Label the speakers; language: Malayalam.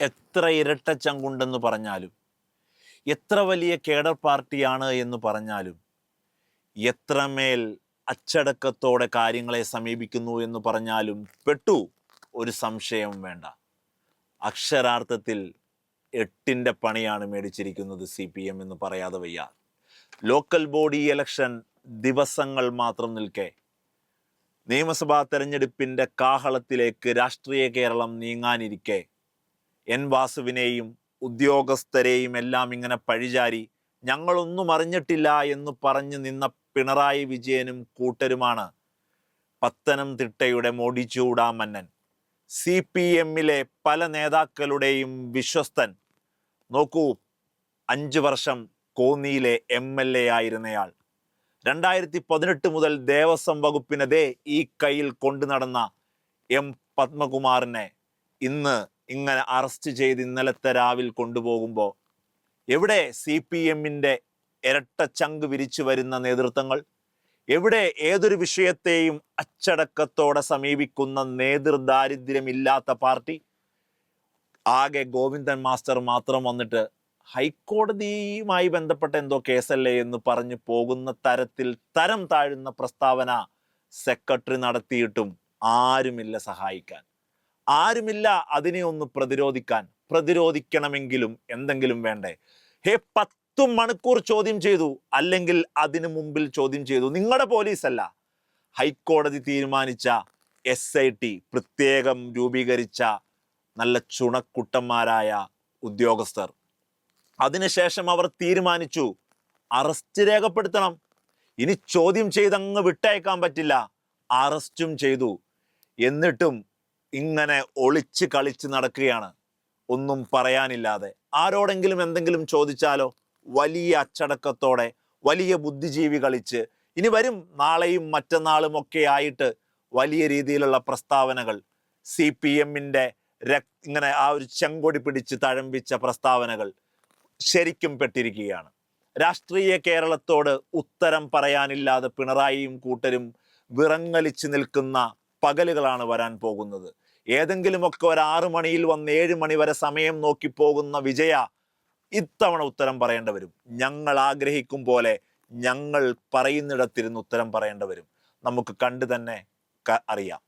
Speaker 1: എത്ര ഇരട്ട ഇരട്ടച്ചങ്കുണ്ടെന്ന് പറഞ്ഞാലും എത്ര വലിയ കേഡർ പാർട്ടിയാണ് എന്ന് പറഞ്ഞാലും എത്രമേൽ അച്ചടക്കത്തോടെ കാര്യങ്ങളെ സമീപിക്കുന്നു എന്ന് പറഞ്ഞാലും പെട്ടു ഒരു സംശയം വേണ്ട. അക്ഷരാർത്ഥത്തിൽ എട്ടിന്റെ പണിയാണ് മേടിച്ചിരിക്കുന്നത് സി പി എം എന്ന് പറയാതെ വയ്യ. ലോക്കൽ ബോഡി ഇലക്ഷൻ ദിവസങ്ങൾ മാത്രം നിൽക്കെ. നിയമസഭാ തെരഞ്ഞെടുപ്പിന്റെ കാഹളത്തിലേക്ക് രാഷ്ട്രീയ കേരളം നീങ്ങാനിരിക്കെ. എൻ വാസുവിനെയും ഉദ്യോഗസ്ഥരെയും എല്ലാം ഇങ്ങനെ പഴിചാരി ഞങ്ങളൊന്നും അറിഞ്ഞിട്ടില്ല എന്ന് പറഞ്ഞു നിന്ന പിണറായി വിജയനും കൂട്ടരുമാണ് പത്തനംതിട്ടയുടെ മോടിച്ചൂടാ മന്നൻ സി പി എമ്മിലെ പല നേതാക്കളുടെയും വിശ്വസ്തൻ. നോക്കൂ അഞ്ച് വർഷം കോന്നിയിലെ എം എൽ എ ആയിരുന്നയാൾ. രണ്ടായിരത്തി പതിനെട്ട് മുതൽ ദേവസ്വം വകുപ്പിനതേ ഈ കയ്യിൽ കൊണ്ടു നടന്ന എം പത്മകുമാറിനെ ഇന്ന് ഇങ്ങനെ അറസ്റ്റ് ചെയ്ത് ഇന്നലത്തെ രാവിൽ കൊണ്ടുപോകുമ്പോൾ എവിടെ സി പി എമ്മിന്റെ ഇരട്ട ചങ്ക് വിരിച്ചു വരുന്ന നേതൃത്വങ്ങൾ? എവിടെ ഏതൊരു വിഷയത്തെയും അച്ചടക്കത്തോടെ സമീപിക്കുന്ന നേതൃദാരിദ്ര്യമില്ലാത്ത പാർട്ടി? ആകെ ഗോവിന്ദൻ മാസ്റ്റർ മാത്രം വന്നിട്ട് ഹൈക്കോടതിയുമായി ബന്ധപ്പെട്ട എന്തോ കേസല്ലേ എന്ന് പറഞ്ഞു പോകുന്ന തരത്തിൽ തരം താഴുന്ന പ്രസ്താവന സെക്രട്ടറി നടത്തിയിട്ടും ആരുമില്ല സഹായിക്കാൻ. ആരുമില്ല അതിനെ ഒന്ന് പ്രതിരോധിക്കാൻ പ്രതിരോധിക്കണമെങ്കിലും എന്തെങ്കിലും വേണ്ടേ? ഹേ പത്തു മണിക്കൂർ ചോദ്യം ചെയ്തു അല്ലെങ്കിൽ അതിനു മുമ്പിൽ ചോദ്യം ചെയ്തു. നിങ്ങളുടെ അല്ല ഹൈക്കോടതി തീരുമാനിച്ച എസ് ഐ ടി പ്രത്യേകം രൂപീകരിച്ച നല്ല ചുണക്കുട്ടന്മാരായ ഉദ്യോഗസ്ഥർ. അതിനുശേഷം അവർ തീരുമാനിച്ചു അറസ്റ്റ് രേഖപ്പെടുത്തണം. ഇനി ചോദ്യം ചെയ്തങ്ങ് വിട്ടയക്കാൻ പറ്റില്ല അറസ്റ്റും ചെയ്തു. എന്നിട്ടും ഇങ്ങനെ ഒളിച്ച് കളിച്ച് നടക്കുകയാണ്. ഒന്നും പറയാനില്ലാതെ. ആരോടെങ്കിലും എന്തെങ്കിലും ചോദിച്ചാലോ വലിയ അച്ചടക്കത്തോടെ വലിയ ബുദ്ധിജീവി കളിച്ച് ഇനി വരും നാളെയും മറ്റന്നാളും ഒക്കെ ആയിട്ട് വലിയ രീതിയിലുള്ള പ്രസ്താവനകൾ സി പി എമ്മിന്റെ ഇങ്ങനെ ആ ഒരു ചെങ്കൊടി പിടിച്ച് തഴമ്പിച്ച പ്രസ്താവനകൾ ശരിക്കും പെട്ടിരിക്കുകയാണ്. രാഷ്ട്രീയ കേരളത്തോട് ഉത്തരം പറയാനില്ലാതെ പിണറായിയും കൂട്ടരും വിറങ്ങലിച്ച് നിൽക്കുന്ന പകലുകളാണ് വരാൻ പോകുന്നത്. ഏതെങ്കിലുമൊക്കെ ഒരു ആറു മണിയിൽ വന്ന് ഏഴ് മണി വരെ സമയം നോക്കി പോകുന്ന വിജയ ഇത്തവണ ഉത്തരം പറയേണ്ട വരും. ഞങ്ങൾ ആഗ്രഹിക്കും പോലെ ഞങ്ങൾ പറയുന്നിടത്തിരുന്ന് ഉത്തരം പറയേണ്ട വരും. നമുക്ക് കണ്ടു തന്നെ അറിയാം.